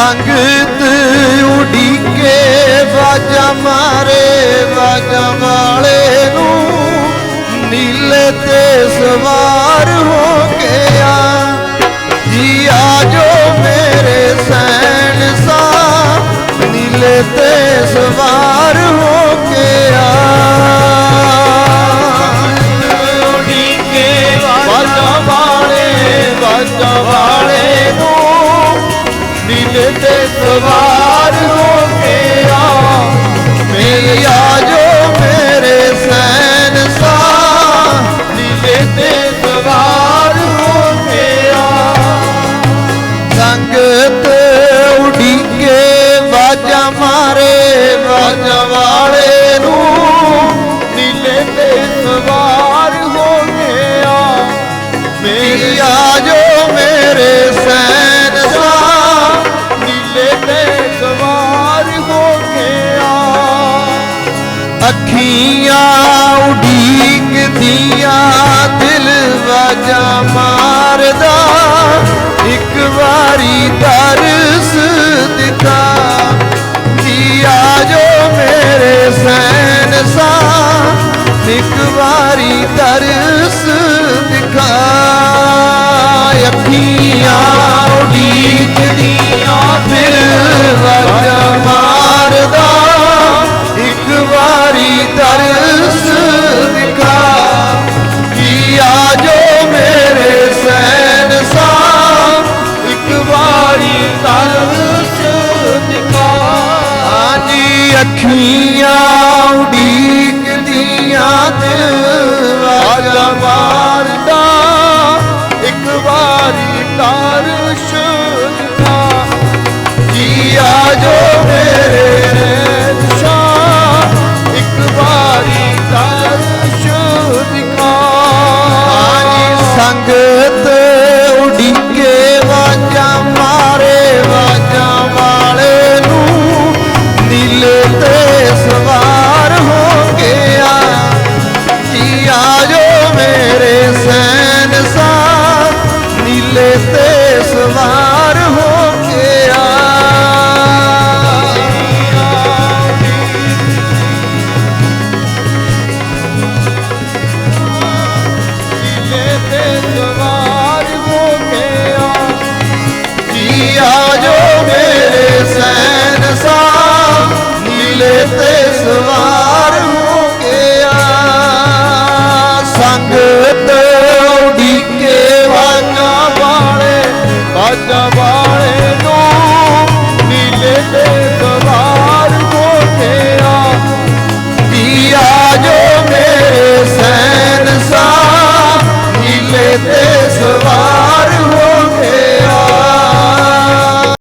ਸੰਗਤ ਉਡੀਕੇ ਵਾਜਾ ਮਾਰੇ, ਵਾਜਾ ਵਾਲੇ ਨੂੰ ਨੀਲੇ ਤੇ ਸਵਾਰ ਹੋ ਗਿਆ ਆ। ਜੀ ਆਜੋ ਮੇਰੇ ਸੈਨ ਸਾ, ਨੀਲੇ ਤੇ ਸਵਾਰ ਹੋ ਗਿਆ ਆ। ਉਡੀਕੇ ਵਾਜਾ ਵਾਲੇ ਵਾਜਾ ਤੇ ਸਵਾਰ ਹੋ ਅੱਖੀਆਂ ਅੱਖੀਆਂ ਉਡੀਕਦੀਆਂ ਦਿਲ ਵਾਜਾ ਮਾਰਦਾ, ਇੱਕ ਵਾਰੀ ਦਰਸ ਦਿਖਾ ਜੀ ਆਜੋ ਮੇਰੇ ਸ਼ਾਹ ਇੱਕ ਵਾਰੀ ਦਰਸ਼ ਦਿਖਾ। ਹਾਂਜੀ ਸੰਗਤ ਤੇ ਸਵਾਰ ਹੋ ਗਿਆ ਨੀਲੇ ਤੇ ਸਵਾਰ ਹੋ ਗਿਆ ਜੀ ਆਜੋ ਮੇਰੇ ਸੈਨ ਸਾ ਨੀਲੇ ਤੇ ਸਵਾਰ ਵਾਜਾ